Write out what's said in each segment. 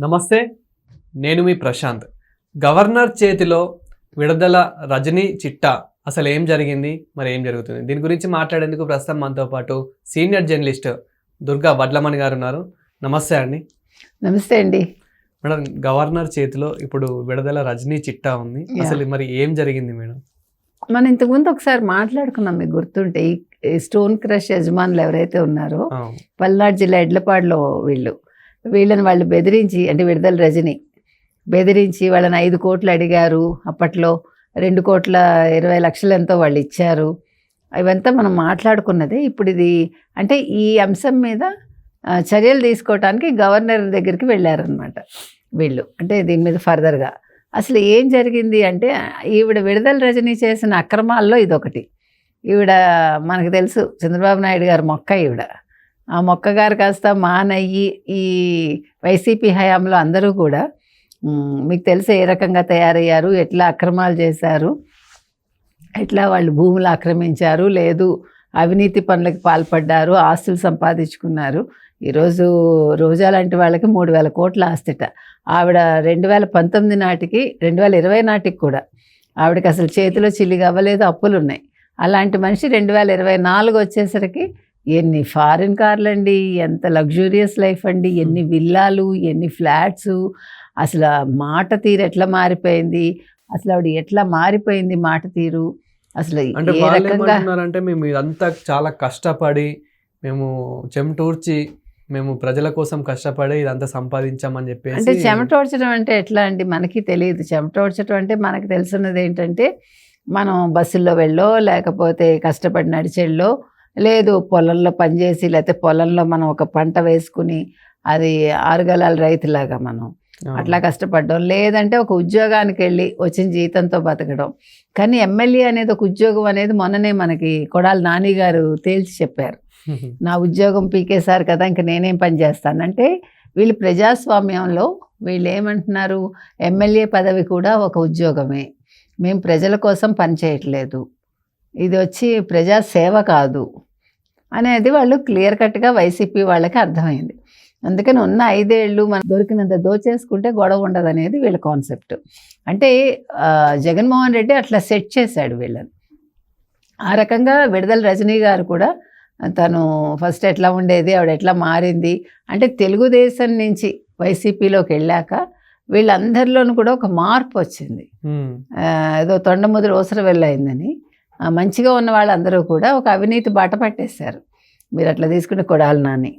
నమస్తే నేను మీ ప్రశాంత్. గవర్నర్ చేతిలో విడుదల రజనీ చిట్టా. అసలు ఏం జరిగింది? మరి ఏం జరుగుతుంది? దీని గురించి మాట్లాడేందుకు ప్రస్తుతం మనతో పాటు సీనియర్ జర్నలిస్ట్ దుర్గా వడ్లమణి గారు ఉన్నారు. నమస్తే అండి. నమస్తే అండి. మేడం గవర్నర్ చేతిలో ఇప్పుడు విడుదల రజనీ చిట్టా ఉంది. అసలు మరి ఏం జరిగింది మేడం? మనం ఇంతకుముందు ఒకసారి మాట్లాడుకున్నాం మీకు గుర్తుంటే. ఈ- స్టోన్ క్రష్ యజమానులు ఎవరైతే ఉన్నారో పల్నాడు జిల్లా ఎడ్లపాడులో వీళ్ళు. వీళ్ళని వాళ్ళు బెదిరించి అంటే విడుదల రజని బెదిరించి వాళ్ళని ఐదు కోట్లు అడిగారు. అప్పట్లో రెండు కోట్ల ఇరవై లక్షలు ఎంతో వాళ్ళు ఇచ్చారు. ఇవంతా మనం మాట్లాడుకున్నదే ఇప్పుడు ఇది. అంటే ఈ అంశం మీద చర్యలు తీసుకోవటానికి గవర్నర్ దగ్గరికి వెళ్ళారనమాట వీళ్ళు. అంటే దీని మీద ఫర్దర్గా. అసలు ఏం జరిగింది అంటే ఈవిడ విడుదల రజని చేసిన అక్రమాల్లో ఇదొకటి. ఈవిడ మనకు తెలుసు చంద్రబాబు నాయుడు గారు మొక్క ఈవిడ. ఆ మొక్కగారు కాస్త మానయ్యి ఈ వైసీపీ హయాంలో అందరూ కూడా మీకు తెలిసి ఏ రకంగా తయారయ్యారు ఎట్లా అక్రమాలు చేశారు ఎట్లా వాళ్ళు భూములు ఆక్రమించారు లేదు అవినీతి పనులకు పాల్పడ్డారు ఆస్తులు సంపాదించుకున్నారు. ఈరోజు రోజా లాంటి వాళ్ళకి మూడు వేల కోట్ల ఆస్తిట ఆవిడ రెండు వేల పంతొమ్మిది నాటికి రెండు వేల ఇరవై నాటికి కూడా ఆవిడకి అసలు చేతిలో చిల్లిగా అవ్వలేదు అప్పులు ఉన్నాయి అలాంటి మనిషి రెండు వేల ఇరవై నాలుగు వచ్చేసరికి ఎన్ని ఫారిన్ కార్లు అండి ఎంత లగ్జూరియస్ లైఫ్ అండి ఎన్ని విల్లాలు ఎన్ని ఫ్లాట్స్ అసలు మాట తీరు ఎట్లా మారిపోయింది అసలు ఆవిడ ఎట్లా మారిపోయింది మాట తీరు అసలు అంటే ఏ రకంగా ఏమంటున్నారంటే మేము ఇదంతా చాలా కష్టపడి మేము చెమటూర్చి మేము ప్రజల కోసం కష్టపడి ఇదంతా సంపాదించామని అంటే చెప్పేసి చెమటోడ్చడం అంటే ఎట్లా అండి? మనకి తెలియదు. చెమటోడ్చడం అంటే మనకు తెలుసున్నది ఏంటంటే మనం బస్సుల్లో వెళ్ళో లేకపోతే కష్టపడి నడిచెళ్ళో లేదు పొలంలో పనిచేసి లేకపోతే పొలంలో మనం ఒక పంట వేసుకుని అది ఆరుగలాల రైతులాగా మనం. అట్లా కష్టపడడం. లేదంటే ఒక ఉద్యోగానికి వెళ్ళి వచ్చిన జీతంతో బతకడం. కానీ ఎమ్మెల్యే అనేది ఒక ఉద్యోగం అనేది మొన్ననే మనకి కొడాలి నాని గారు తేల్చి చెప్పారు. నా ఉద్యోగం పీకేశారు కదా ఇంక నేనేం పని చేస్తానంటే వీళ్ళు ప్రజాస్వామ్యంలో వీళ్ళు ఏమంటున్నారు? ఎమ్మెల్యే పదవి కూడా ఒక ఉద్యోగమే. మేము ప్రజల కోసం పని చేయట్లేదు. ఇది వచ్చి ప్రజా సేవ కాదు. అనేది వాళ్ళు క్లియర్ కట్గా వైసీపీ వాళ్ళకి అర్థమైంది. అందుకని ఉన్న ఐదేళ్ళు మనం దొరికినంత దోచేసుకుంటే గొడవ ఉండదు అనేది వీళ్ళ కాన్సెప్ట్. అంటే జగన్మోహన్ రెడ్డి అట్లా సెట్ చేశాడు వీళ్ళని. ఆ రకంగా విడుదల రజనీ గారు కూడా తను ఫస్ట్ ఎట్లా ఉండేది ఆవిడ ఎట్లా మారింది అంటే తెలుగుదేశం నుంచి వైసీపీలోకి వెళ్ళాక వీళ్ళందరిలోనూ కూడా ఒక మార్పు వచ్చింది. ఏదో తొండముద్ర అవసరం వెళ్ళయిందని ఆ, మంచిగా ఉన్న వాళ్ళందరూ కూడా ఒక అవినీతి బాట పట్టేశారు. మీరు అట్లా తీసుకునే కొడాలి నాని.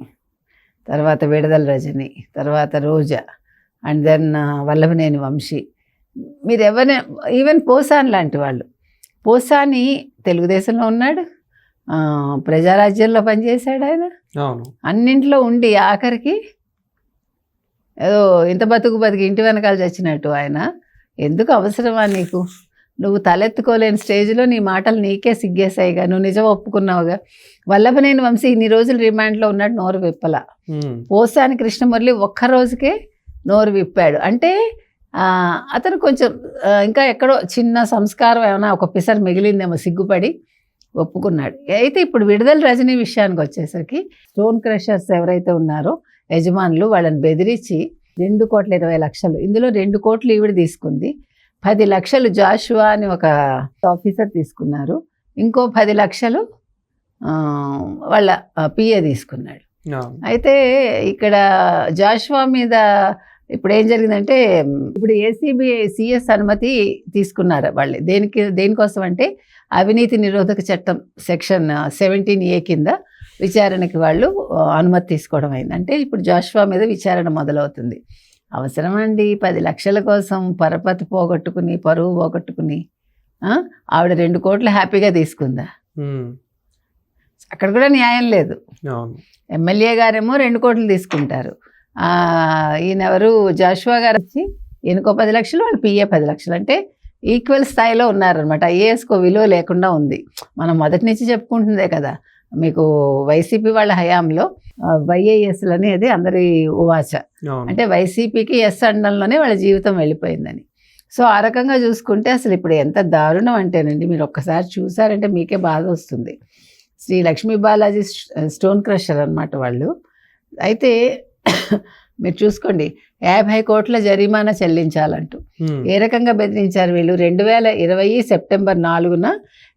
తర్వాత విడుదల రజని తర్వాత రోజా అండ్ దెన్ వల్లభనేని వంశీ. మీరు ఎవరిని ఈవెన్ పోసాన్ లాంటి వాళ్ళు. పోసాని తెలుగుదేశంలో ఉన్నాడు ప్రజారాజ్యంలో పనిచేశాడు ఆయన. అన్నింట్లో ఉండి ఆఖరికి ఏదో ఇంత బతుకు బతికి ఇంటి వెనకాల చచ్చినట్టు ఆయన. ఎందుకు అవసరమా నీకు? నువ్వు తలెత్తుకోలేని స్టేజ్లో నీ మాటలు నీకే సిగ్గేసాయిగా నువ్వు నిజం ఒప్పుకున్నావుగా. వల్లభనేని వంశీ ఇన్ని రోజులు రిమాండ్లో ఉన్నాడు నోరు విప్పల. పోసాని కృష్ణమురళి ఒక్క రోజుకే నోరు విప్పాడు. అంటే అతను కొంచెం ఇంకా ఎక్కడో చిన్న సంస్కారం ఏమైనా ఒక పిసర్ మిగిలిందేమో సిగ్గుపడి ఒప్పుకున్నాడు. అయితే ఇప్పుడు విడుదల రజనీ విషయానికి వచ్చేసరికి స్టోన్ క్రషర్స్ ఎవరైతే ఉన్నారో యజమానులు వాళ్ళని బెదిరించి రెండు కోట్ల ఇరవై లక్షలు ఇందులో రెండు కోట్లు ఈవిడ తీసుకుంది. పది లక్షలు జాషువా అని ఒక ఆఫీసర్ తీసుకున్నారు. ఇంకో పది లక్షలు వాళ్ళ పిఏ తీసుకున్నాడు. అయితే ఇక్కడ జాషువా మీద ఇప్పుడు ఏం జరిగిందంటే ఇప్పుడు ఏసీబీ సిఎస్ అనుమతి తీసుకున్నారు వాళ్ళు. దేనికి దేనికోసం అంటే అవినీతి నిరోధక చట్టం సెక్షన్ సెవెంటీన్ ఏ కింద విచారణకి వాళ్ళు అనుమతి తీసుకోవడం అయింది. అంటే ఇప్పుడు జాషువా మీద విచారణ మొదలవుతుంది. అవసరమండి. పది లక్షల కోసం పరపతి పోగొట్టుకుని పరువు పోగొట్టుకుని ఆవిడ రెండు కోట్లు హ్యాపీగా తీసుకుందా? అక్కడ కూడా న్యాయం లేదు. ఎమ్మెల్యే గారేమో రెండు కోట్లు తీసుకుంటారు. ఆ, ఈయన ఎవరు? జాషువా గారు వచ్చి ఈయనకో పది లక్షలు వాళ్ళు పిఏ పది లక్షలు. అంటే ఈక్వల్ స్థాయిలో ఉన్నారనమాట ఐఏఎస్కో విలువ లేకుండా ఉంది. మనం మొదటి నుంచి చెప్పుకుంటుందే కదా. మీకు వైసీపీ వాళ్ళ హయాంలో వైఏఎస్లు అనేది అందరి ఉవాచ. అంటే వైసీపీకి ఎస్ అండంలోనే వాళ్ళ జీవితం వెళ్ళిపోయిందని. సో ఆ రకంగా చూసుకుంటే అసలు ఇప్పుడు ఎంత దారుణం అంటేనండి మీరు ఒక్కసారి చూసారంటే మీకే బాధ వస్తుంది. శ్రీ లక్ష్మీ బాలాజీ స్టోన్ క్రషర్ అన్నమాట వాళ్ళు. అయితే మీరు చూసుకోండి యాభై కోట్ల జరిమానా చెల్లించాలంటూ. ఏ రకంగా బెదిరించారు వీళ్ళు? రెండు వేల ఇరవై సెప్టెంబర్ నాలుగున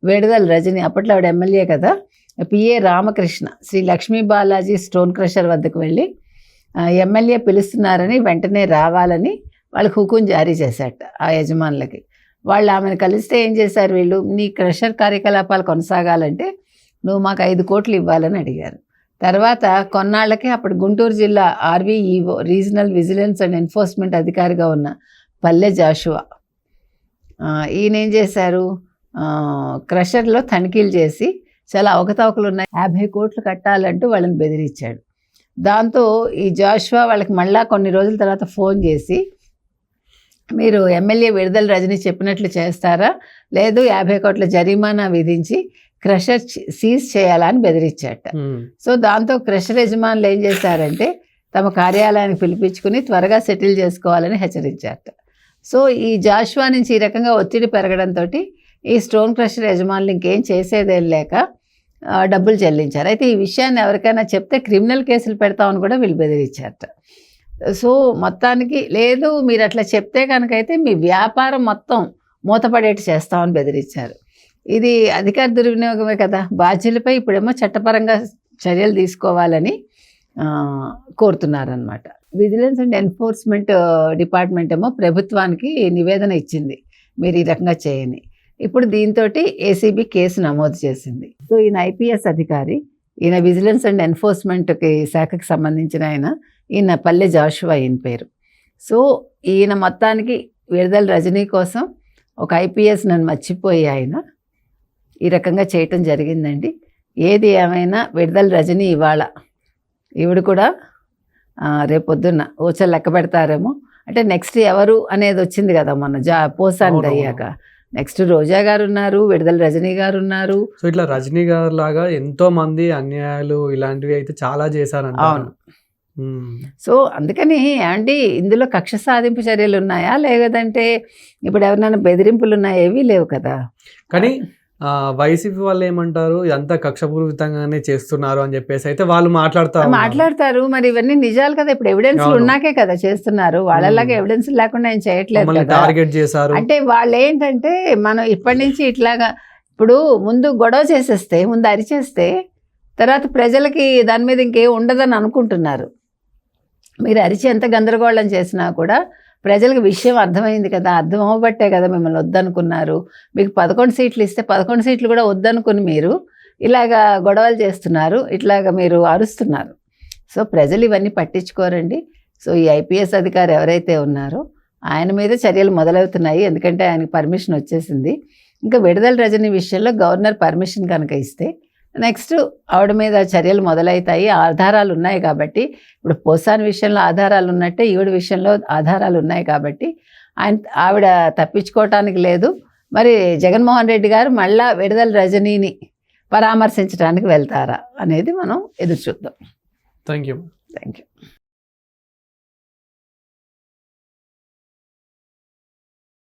విడుదల రజని అప్పట్లో ఆవిడ ఎమ్మెల్యే కదా PA Ramakrishna Sri Lakshmi Balaji stone crusher వద్దకు వెళ్ళి ఎమ్మెల్యే పిలుస్తున్నారని వెంటనే రావాలని వాళ్ళకి హుకుం జారీ చేశాట ఆ యజమానులకి. వాళ్ళు ఆమెను కలిస్తే ఏం చేశారు వీళ్ళు? నీ క్రషర్ కార్యకలాపాలు కొనసాగాలంటే నువ్వు మాకు ఐదు కోట్లు ఇవ్వాలని అడిగారు. తర్వాత కొన్నాళ్ళకి అప్పుడు గుంటూరు జిల్లా RVEO regional vigilance and enforcement అధికారిగా ఉన్న పల్లె జాషువా. ఈయన ఏం చేశారు క్రషర్లో తనిఖీలు చేసి చాలా అవకతవకలు ఉన్నాయి. యాభై కోట్లు కట్టాలంటూ వాళ్ళని బెదిరించాడు. దాంతో ఈ జాషువా వాళ్ళకి మళ్ళా కొన్ని రోజుల తర్వాత ఫోన్ చేసి మీరు ఎమ్మెల్యే విడుదల రజని చెప్పినట్లు చేస్తారా? లేదు యాభై కోట్ల జరిమానా విధించి క్రషర్ సీజ్ చేయాలా అని బెదిరించాట. సో దాంతో క్రషర్ యజమానులు ఏం చేశారంటే తమ కార్యాలయానికి పిలిపించుకుని త్వరగా సెటిల్ చేసుకోవాలని హెచ్చరించారట. సో ఈ జాషువా నుంచి ఈ రకంగా ఒత్తిడి పెరగడంతో ఈ స్టోన్ క్రషర్ యజమానులు ఇంకేం చేసేదేం లేక డబ్బులు చెల్లించారు. అయితే ఈ విషయాన్ని ఎవరికైనా చెప్తే క్రిమినల్ కేసులు పెడతామని కూడా వీళ్ళు బెదిరించారట. సో మొత్తానికి లేదు మీరు అట్లా చెప్తే కనుకైతే మీ వ్యాపారం మొత్తం మూతపడేట్టు చేస్తామని బెదిరించారు. ఇది అధికార దుర్వినియోగమే కదా. బాధ్యులపై ఇప్పుడేమో చట్టపరంగా చర్యలు తీసుకోవాలని కోరుతున్నారనమాట విజిలెన్స్ అండ్ ఎన్ఫోర్స్మెంట్ డిపార్ట్మెంట్ ఏమో ప్రభుత్వానికి నివేదన ఇచ్చింది. మీరు ఈ రకంగా చేయని ఇప్పుడు దీంతో ఏసీబీ కేసు నమోదు చేసింది. సో ఈయన ఐపీఎస్ అధికారి ఈయన విజిలెన్స్ అండ్ ఎన్ఫోర్స్మెంట్కి శాఖకి సంబంధించిన ఆయన ఈయన పల్లె జాషువా ఈయన పేరు. సో ఈయన మొత్తానికి విడుదల రజనీ కోసం ఒక ఐపీఎస్ నన్ను మర్చిపోయి ఆయన. ఈ రకంగా చేయటం జరిగిందండి. ఏది ఏమైనా విడుదల రజనీ ఇవాళ. ఈవిడ కూడా రేపొద్దున్న ఊచలు లెక్క పెడతారేమో. అంటే నెక్స్ట్ ఎవరు అనేది వచ్చింది కదా మొన్న జా అవునవును. అయ్యాక నెక్స్ట్ రోజా గారు ఉన్నారు విడుదల రజనీ గారు ఉన్నారు సో ఇట్లా రజనీ గారు లాగా ఎంతో మంది అన్యాయాలు ఇలాంటివి అయితే చాలా చేశారంట. అవును. సో అందుకని ఏమంటే ఇందులో కక్ష సాధింపు చర్యలు ఉన్నాయా? లేదంటే ఇప్పుడు ఎవరినైనా బెదిరింపులు ఉన్నాయా? ఏవీ లేవు కదా. కానీ వైసీపీ వాళ్ళు ఏమంటారు? ఇదంతా కక్షపూరితంగానే చేస్తున్నారు అని చెప్పేసి అయితే వాళ్ళు మాట్లాడుతా ఉన్నారు. మాట్లాడతారు. మరి ఇవన్నీ నిజాలు కదా. ఇప్పుడు ఎవిడెన్స్. ఉన్నాకే కదా చేస్తున్నారు. వాళ్ళలాగా. ఎవిడెన్స్ లేకుండా ఏం చేయట్లేదు టార్గెట్ చేశారు. అంటే వాళ్ళు ఏంటంటే మనం ఇప్పటి నుంచి ఇట్లాగా ఇప్పుడు ముందు గొడవ చేసేస్తే ముందు అరిచేస్తే తర్వాత ప్రజలకి దాని మీద ఇంకేం ఉండదని అనుకుంటున్నారు. మీరు అరిచి ఎంత గందరగోళం చేసినా కూడా ప్రజలకు విషయం అర్థమైంది కదా అర్థం అవ్వబట్టే కదా మిమ్మల్ని వద్దనుకున్నారు. మీకు పదకొండు సీట్లు ఇస్తే పదకొండు సీట్లు కూడా వద్దనుకుని మీరు ఇలాగా గొడవలు చేస్తున్నారు ఇట్లాగా మీరు అరుస్తున్నారు. సో ప్రజలు ఇవన్నీ పట్టించుకోరండి. సో ఈ ఐపీఎస్ అధికారి ఎవరైతే ఉన్నారో ఆయన మీద చర్యలు మొదలవుతున్నాయి. ఎందుకంటే ఆయనకు పర్మిషన్ వచ్చేసింది. ఇంకా విడుదల రజని విషయంలో గవర్నర్ పర్మిషన్ కనుక ఇస్తే నెక్స్ట్ ఆవిడ మీద చర్యలు మొదలవుతాయి ఆధారాలు ఉన్నాయి కాబట్టి ఇప్పుడు పోసాన్ విషయంలో ఆధారాలు ఉన్నట్టే ఈవిడ విషయంలో ఆధారాలు ఉన్నాయి కాబట్టి ఆయన ఆవిడ తప్పించుకోవటానికి లేదు. మరి జగన్మోహన్ రెడ్డి గారు మళ్ళా విడుదల రజనీని పరామర్శించడానికి వెళ్తారా అనేది మనం ఎదురు చూద్దాం. Thank you thank you